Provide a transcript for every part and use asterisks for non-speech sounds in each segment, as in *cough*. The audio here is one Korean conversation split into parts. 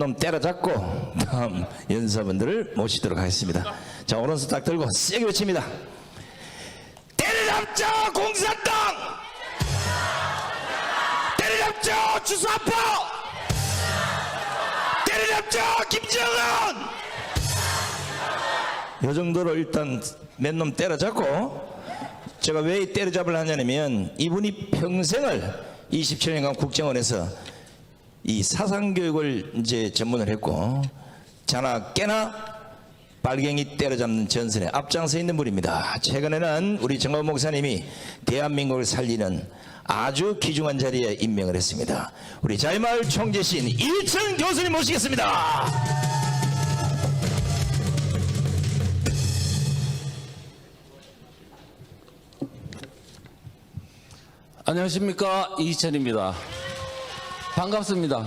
놈 때려잡고 다음 연사분들을 모시도록 하겠습니다. 자 오른손 딱 들고 세게 외칩니다. 때려잡자 공산당! 때려잡자 주사파! 때려잡자 김정은! 요 정도로 일단 몇 놈 때려잡고 제가 왜이 때려잡을 하냐면 이분이 평생을 27년간 국정원에서 이 사상교육을 이제 전문을 했고 자나 깨나 빨갱이 때려잡는 전선에 앞장서 있는 분입니다. 최근에는 우리 정원 목사님이 대한민국을 살리는 아주 귀중한 자리에 임명을 했습니다. 우리 자유마을 총재신 이천 교수님 모시겠습니다. 안녕하십니까 이희천입니다. 반갑습니다.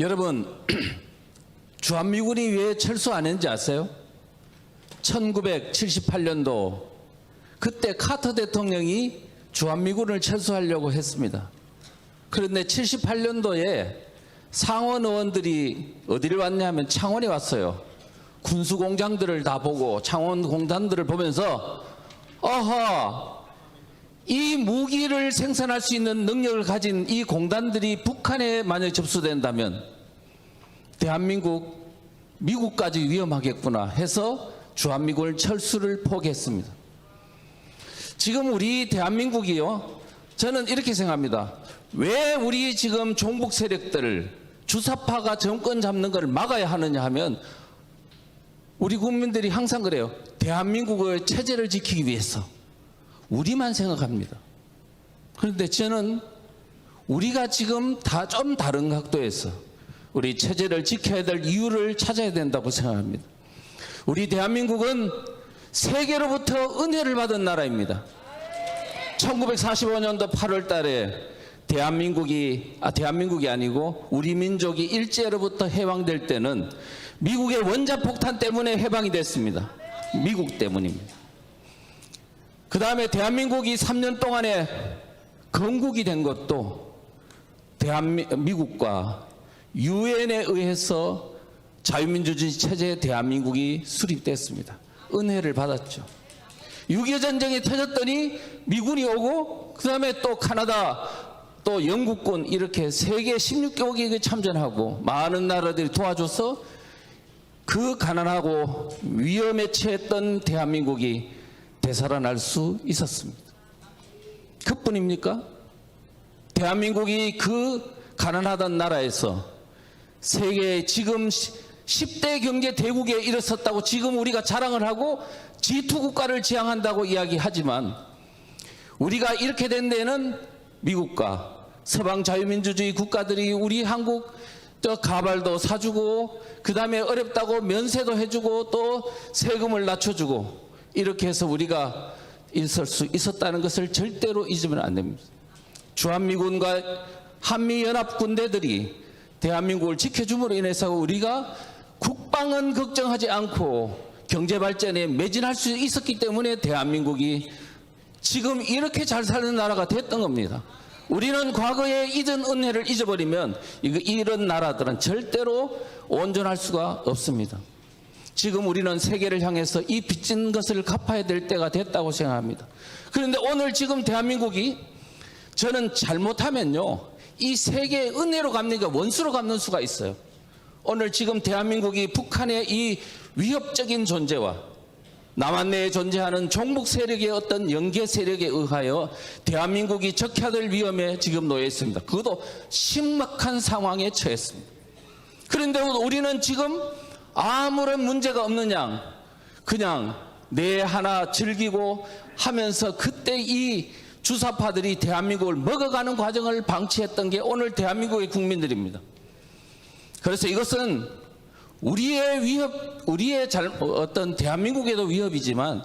여러분 *clears throat* 주한미군이 왜 철수 안 했는지 아세요? 1978년도 그때 카터 대통령이 주한미군을 철수하려고 했습니다. 그런데 78년도에 상원 의원들이 어디를 왔냐 하면 창원에 왔어요. 군수 공장들을 다 보고 창원 공단들을 보면서 어허 이 무기를 생산할 수 있는 능력을 가진 이 공단들이 북한에 만약 접수된다면 대한민국 미국까지 위험하겠구나 해서 주한미군을 철수를 포기했습니다. 지금 우리 대한민국이요. 저는 이렇게 생각합니다. 왜 우리 지금 종북 세력들을 주사파가 정권 잡는 것을 막아야 하느냐 하면 우리 국민들이 항상 그래요. 대한민국의 체제를 지키기 위해서 우리만 생각합니다. 그런데 저는 우리가 지금 다 좀 다른 각도에서 우리 체제를 지켜야 될 이유를 찾아야 된다고 생각합니다. 우리 대한민국은 세계로부터 은혜를 받은 나라입니다. 1945년도 8월 달에 대한민국이 아 대한민국이 아니고 우리 민족이 일제로부터 해방될 때는 미국의 원자폭탄 때문에 해방이 됐습니다. 미국 때문입니다. 그 다음에 대한민국이 3년 동안에 건국이 된 것도 대한민국과 유엔에 의해서 자유민주주의 체제의 대한민국이 수립됐습니다. 은혜를 받았죠. 6.25 전쟁이 터졌더니 미군이 오고 그 다음에 또 카나다 또 영국군 이렇게 세계 16개국이 참전하고 많은 나라들이 도와줘서 그 가난하고 위험에 처했던 대한민국이 되살아날 수 있었습니다. 그뿐입니까? 대한민국이 그 가난하던 나라에서 세계 지금 10대 경제 대국에 일어섰다고 지금 우리가 자랑을 하고 G2 국가를 지향한다고 이야기하지만 우리가 이렇게 된 데는 미국과 서방 자유민주주의 국가들이 우리 한국 또 가발도 사주고 그 다음에 어렵다고 면세도 해주고 또 세금을 낮춰주고 이렇게 해서 우리가 있을 수 있었다는 것을 절대로 잊으면 안 됩니다. 주한미군과 한미연합 군대들이 대한민국을 지켜줌으로 인해서 우리가 국방은 걱정하지 않고 경제 발전에 매진할 수 있었기 때문에 대한민국이 지금 이렇게 잘 사는 나라가 됐던 겁니다. 우리는 과거에 잊은 은혜를 잊어버리면 이런 나라들은 절대로 온전할 수가 없습니다. 지금 우리는 세계를 향해서 이 빚진 것을 갚아야 될 때가 됐다고 생각합니다. 그런데 오늘 지금 대한민국이 저는 잘못하면요. 이 세계의 은혜로 갚니까 원수로 갚는 수가 있어요. 오늘 지금 대한민국이 북한의 이 위협적인 존재와 남한 내에 존재하는 종북 세력의 어떤 연계 세력에 의하여 대한민국이 적혀될 위험에 지금 놓여 있습니다. 그것도 심각한 상황에 처했습니다. 그런데 우리는 지금 아무런 문제가 없는 양 그냥 내 하나 즐기고 하면서 그때 이 주사파들이 대한민국을 먹어가는 과정을 방치했던 게 오늘 대한민국의 국민들입니다. 그래서 이것은 우리의 위협, 우리의 잘, 어떤 대한민국에도 위협이지만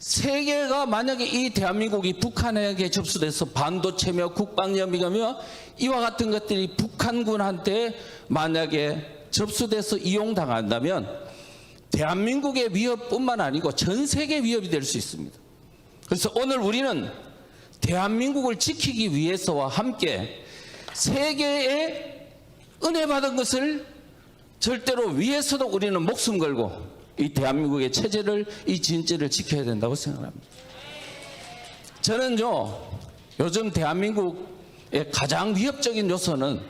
세계가 만약에 이 대한민국이 북한에게 접수돼서 반도체며 국방염이며 이와 같은 것들이 북한군한테 만약에 접수돼서 이용당한다면 대한민국의 위협뿐만 아니고 전 세계 위협이 될 수 있습니다. 그래서 오늘 우리는 대한민국을 지키기 위해서와 함께 세계에 은혜 받은 것을 절대로 위해서도 우리는 목숨 걸고 이 대한민국의 체제를 이 진지를 지켜야 된다고 생각합니다. 저는요 요즘 대한민국의 가장 위협적인 요소는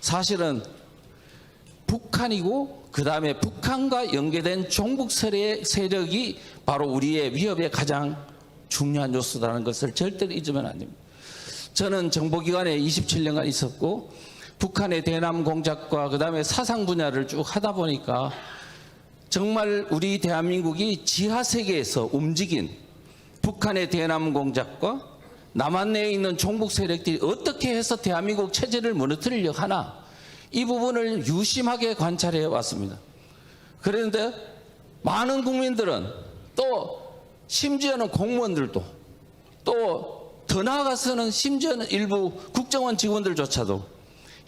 사실은 북한이고 그 다음에 북한과 연계된 종북 세력이 바로 우리의 위협의 가장 중요한 요소라는 것을 절대로 잊으면 안 됩니다. 저는 정보기관에 27년간 있었고 북한의 대남 공작과 그 다음에 사상 분야를 쭉 하다 보니까 정말 우리 대한민국이 지하 세계에서 움직인 북한의 대남 공작과 남한 내에 있는 종북 세력들이 어떻게 해서 대한민국 체제를 무너뜨리려 하나 이 부분을 유심하게 관찰해 왔습니다. 그런데 많은 국민들은 또 심지어는 공무원들도 또 더 나아가서는 심지어는 일부 국정원 직원들조차도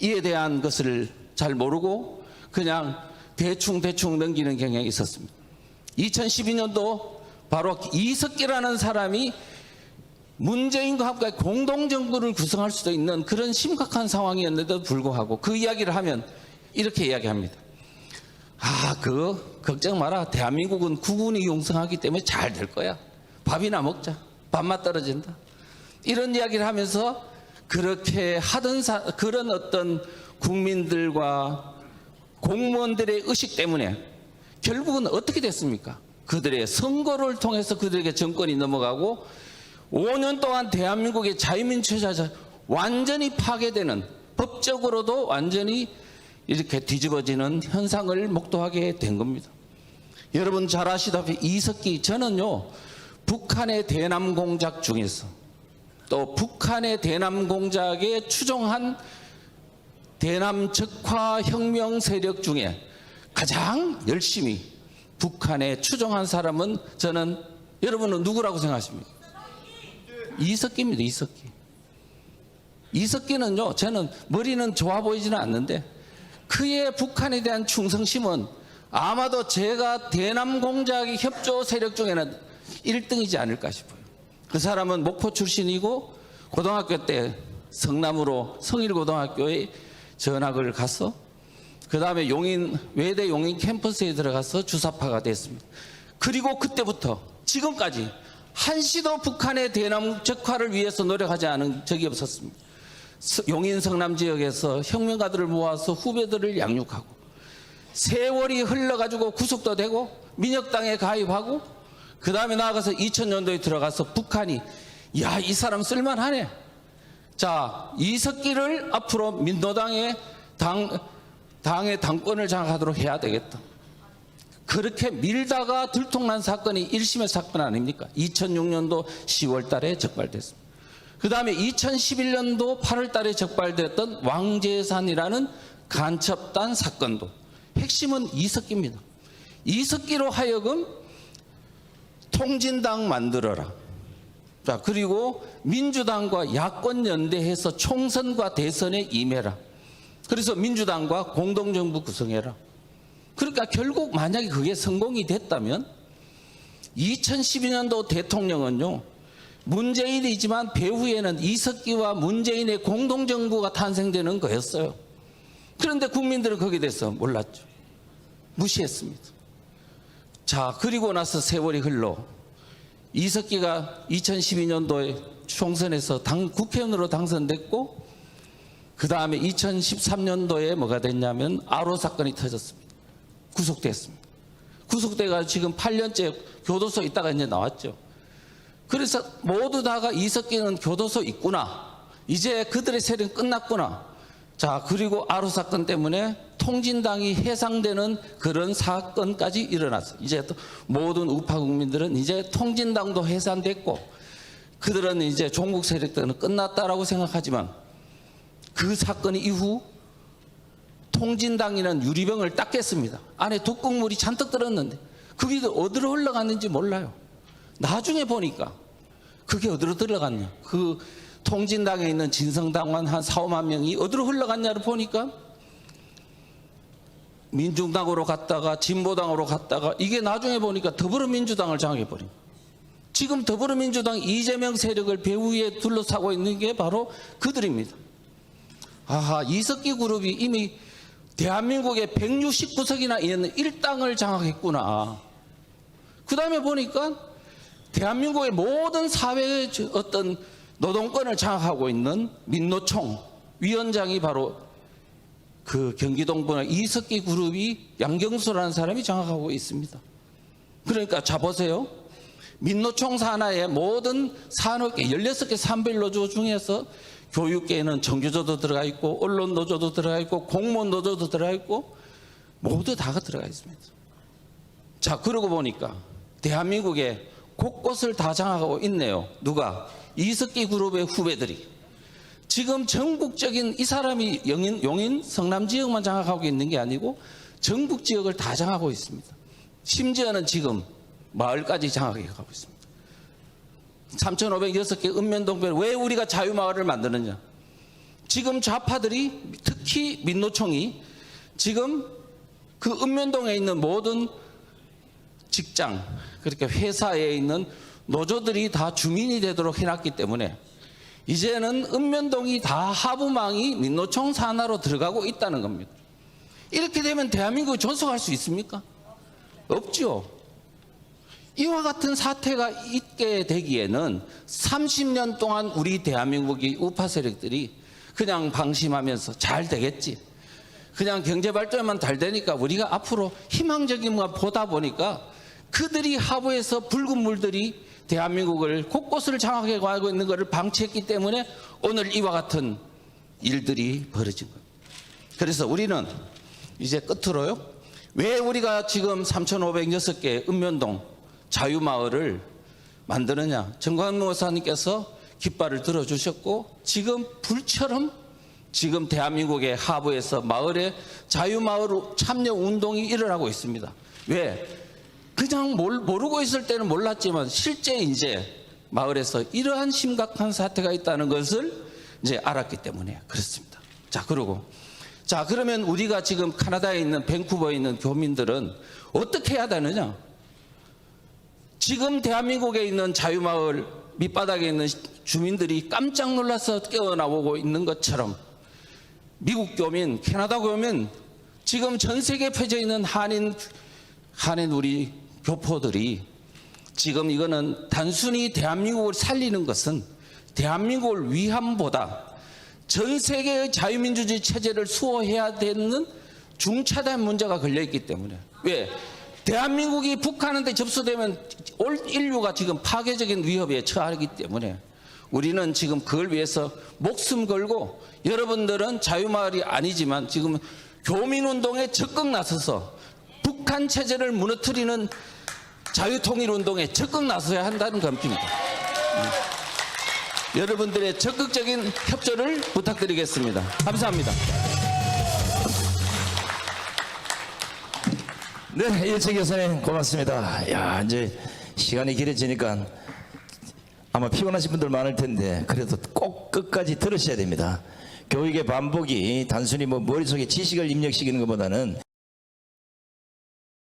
이에 대한 것을 잘 모르고 그냥 대충 대충 넘기는 경향이 있었습니다. 2012년도 바로 이석기라는 사람이 문재인과 함께 공동정부를 구성할 수도 있는 그런 심각한 상황이었는데도 불구하고 그 이야기를 하면 이렇게 이야기합니다. 아, 그 걱정 마라. 대한민국은 국군이 용성하기 때문에 잘 될 거야. 밥이나 먹자. 밥맛 떨어진다. 이런 이야기를 하면서 그렇게 하던 사, 그런 어떤 국민들과 공무원들의 의식 때문에 결국은 어떻게 됐습니까? 그들의 선거를 통해서 그들에게 정권이 넘어가고 5년 동안 대한민국의 자유민주주의자 완전히 파괴되는 법적으로도 완전히 이렇게 뒤집어지는 현상을 목도하게 된 겁니다. 여러분 잘 아시다시피 이석기 저는요 북한의 대남 공작 중에서 또 북한의 대남 공작에 추종한 대남 적화 혁명 세력 중에 가장 열심히 북한에 추종한 사람은 저는 여러분은 누구라고 생각하십니까? 이석기입니다. 이석기. 이석기는요. 저는 머리는 좋아 보이지는 않는데 그의 북한에 대한 충성심은 아마도 제가 대남 공작의 협조 세력 중에는 1등이지 않을까 싶어요. 그 사람은 목포 출신이고 고등학교 때 성남으로 성일고등학교에 전학을 가서 그 다음에 용인 외대 용인 캠퍼스에 들어가서 주사파가 됐습니다. 그리고 그때부터 지금까지 한시도 북한의 대남 적화를 위해서 노력하지 않은 적이 없었습니다. 서- 용인 성남 지역에서 혁명가들을 모아서 후배들을 양육하고 세월이 흘러가지고 구속도 되고 민혁당에 가입하고 그 다음에 나아가서 2000년도에 들어가서 북한이 야 이 사람 쓸만하네. 자 이석기를 앞으로 민노당의 당 당의 당권을 장악하도록 해야 되겠다. 그렇게 밀다가 들통난 사건이 1심의 사건 아닙니까? 2006년도 10월 달에 적발됐습니다. 그 다음에 2011년도 8월 달에 적발됐던 왕재산이라는 간첩단 사건도 핵심은 이석기입니다. 이석기로 하여금 통진당 만들어라. 자, 그리고 민주당과 야권 연대해서 총선과 대선에 임해라. 그래서 민주당과 공동정부 구성해라. 그러니까 결국 만약에 그게 성공이 됐다면 2012년도 대통령은요 문재인이지만 배후에는 이석기와 문재인의 공동정부가 탄생되는 거였어요. 그런데 국민들은 거기에 대해서 몰랐죠. 무시했습니다. 자, 그리고 나서 세월이 흘러 이석기가 2012년도에 총선에서 당, 국회의원으로 당선됐고 그 다음에 2013년도에 뭐가 됐냐면 아로 사건이 터졌습니다. 구속됐습니다. 구속돼가 지금 8년째 교도소 있다가 이제 나왔죠. 그래서 모두 다가 이석기는 교도소 있구나. 이제 그들의 세력은 끝났구나. 자, 그리고 아로 사건 때문에 통진당이 해상되는 그런 사건까지 일어났어요. 이제 또 모든 우파 국민들은 이제 통진당도 해산됐고 그들은 이제 종북 세력들은 끝났다라고 생각하지만 그 사건 이후 통진당이라는 유리병을 닦겠습니다. 안에 독극물이 잔뜩 들었는데 그게 어디로 흘러갔는지 몰라요. 나중에 보니까 그게 어디로 들어갔냐. 그 통진당에 있는 진성당원 한 4, 5만 명이 어디로 흘러갔냐를 보니까 민중당으로 갔다가 진보당으로 갔다가 이게 나중에 보니까 더불어민주당을 장악해버린. 지금 더불어민주당 이재명 세력을 배후에 둘러싸고 있는 게 바로 그들입니다. 아하 이석기 그룹이 이미 대한민국에 169석이나 있는 일당을 장악했구나. 그 다음에 보니까 대한민국의 모든 사회의 저- 어떤 노동권을 장악하고 있는 민노총 위원장이 바로 그 경기동분의 이석기 그룹이 양경수라는 사람이 장악하고 있습니다. 그러니까 자 보세요. 민노총 산하의 모든 산업계 16개 산별노조 중에서 교육계에는 정규조도 들어가 있고 언론 노조도 들어가 있고 공무원 노조도 들어가 있고 모두 다가 들어가 있습니다. 자 그러고 보니까 대한민국에 곳곳을 다 장악하고 있네요. 누가? 이석기 그룹의 후배들이. 지금 전국적인 이 사람이 용인, 용인 성남 지역만 장악하고 있는 게 아니고 전국 지역을 다 장악하고 있습니다. 심지어는 지금 마을까지 장악해 가고 있습니다. 3,506개 읍면동별 왜 우리가 자유마을을 만드느냐? 지금 좌파들이 특히 민노총이 지금 그 읍면동에 있는 모든 직장 그렇게 회사에 있는 노조들이 다 주민이 되도록 해놨기 때문에 이제는 읍면동이 다 하부망이 민노총 산하로 들어가고 있다는 겁니다. 이렇게 되면 대한민국이 존속할 수 있습니까? 없죠. 이와 같은 사태가 있게 되기에는 30년 동안 우리 대한민국이 우파 세력들이 그냥 방심하면서 잘 되겠지. 그냥 경제 발전만 잘 되니까 우리가 앞으로 희망적인 것만 보다 보니까 그들이 하부에서 붉은 물들이 대한민국을 곳곳을 장악해 가고 있는 것을 방치했기 때문에 오늘 이와 같은 일들이 벌어진 겁니다. 그래서 우리는 이제 끝으로요. 왜 우리가 지금 3,506개 읍면동 자유마을을 만드느냐. 정관무 목사님께서 깃발을 들어주셨고 지금 불처럼 지금 대한민국의 하부에서 마을에 자유마을 참여 운동이 일어나고 있습니다. 왜? 그냥 몰- 모르고 있을 때는 몰랐지만 실제 이제 마을에서 이러한 심각한 사태가 있다는 것을 이제 알았기 때문에 그렇습니다. 자, 그리고 자, 그러면 우리가 지금 카나다에 있는 밴쿠버에 있는 교민들은 어떻게 해야 되느냐? 지금 대한민국에 있는 자유마을 밑바닥에 있는 주민들이 깜짝 놀라서 깨어나오고 있는 것처럼 미국 교민, 캐나다 교민, 지금 전 세계에 펴져 있는 한인, 한인 우리 교포들이 지금 이거는 단순히 대한민국을 살리는 것은 대한민국을 위함보다 전 세계의 자유민주주의 체제를 수호해야 되는 중차대한 문제가 걸려 있기 때문에. 왜 대한민국이 북한한테 접수되면 올 인류가 지금 파괴적인 위협에 처하기 때문에 우리는 지금 그걸 위해서 목숨 걸고 여러분들은 자유마을이 아니지만 지금 교민운동에 적극 나서서 북한 체제를 무너뜨리는 자유통일운동에 적극 나서야 한다는 겁니다. 음. 여러분들의 적극적인 협조를 부탁드리겠습니다. 감사합니다. 네, 일체 교수님 고맙습니다. 야, 이제 시간이 길어지니까 아마 피곤하신 분들 많을 텐데 그래도 꼭 끝까지 들으셔야 됩니다. 교육의 반복이 단순히 뭐 머릿속에 지식을 입력시키는 것보다는